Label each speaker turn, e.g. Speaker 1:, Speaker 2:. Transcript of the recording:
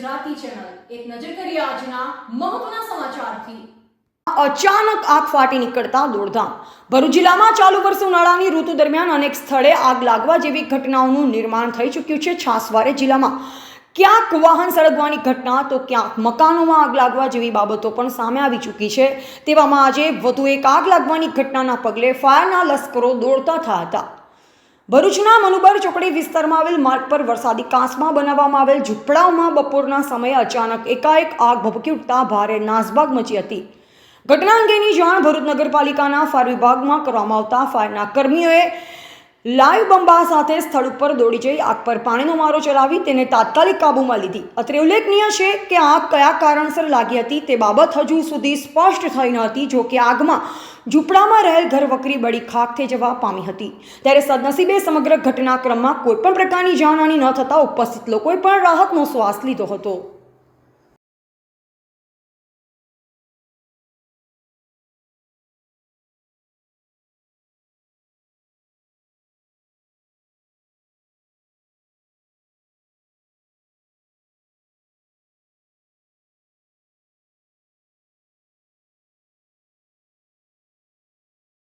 Speaker 1: Gujarati channel. એક નજર કરીએ આજના મહત્વના સમાચારથી.
Speaker 2: અચાનક આગ ફાટી નીકળતા દોડધામ. ભરૂચ જિલ્લામાં ચાલુ વર્ષ ઉનાળાની ઋતુ દરમિયાન અનેક સ્થળે આગ લાગવા જેવી ઘટનાઓનું નિર્માણ થઈ ચૂક્યું છે. છાસવારે જિલ્લામાં ક્યાંક વાહન સળગવાની ઘટના, તો ક્યાંક મકાનોમાં આગ લાગવા જેવી બાબતો પણ સામે આવી ચૂકી છે. તેવામાં આજે વધુ એક આગ લાગવાની ઘટનાના પગલે ફાયરના લશ્કરો દોડતા થયા હતા. ભરૂચના મનુબર ચોકડી વિસ્તારમાં આવેલ માર્ગ પર વરસાદી કાંસમાં બનાવવામાં આવેલ ઝૂંપડાઓમાં બપોરના સમયે અચાનક એકાએક આગ ભભકી ઉઠતા ભારે નાસભાગ મચી હતી. ઘટના અંગેની જાણ ભરૂચ નગરપાલિકાના ફાયર વિભાગમાં કરવામાં આવતા ફાયરના કર્મીઓએ લાઈવ બંબા સાથે સ્થળ ઉપર દોડી જઈ આગ પર પાણીનો મારો ચલાવી તેને તાત્કાલિક કાબૂમાં લીધી. અત્રે ઉલ્લેખનીય છે કે આગ કયા કારણસર લાગી હતી તે બાબત હજુ સુધી સ્પષ્ટ થઈ ન હતી, જો કે આગમાં ઝૂંપડામાં રહેલ ઘરવકરી બળી ખાક થઈ જવા પામી હતી. ત્યારે સદનસીબે સમગ્ર ઘટનાક્રમમાં કોઈપણ પ્રકારની જાનહાની ન થતાં ઉપસ્થિત લોકોએ પણ રાહતનો શ્વાસ લીધો હતો.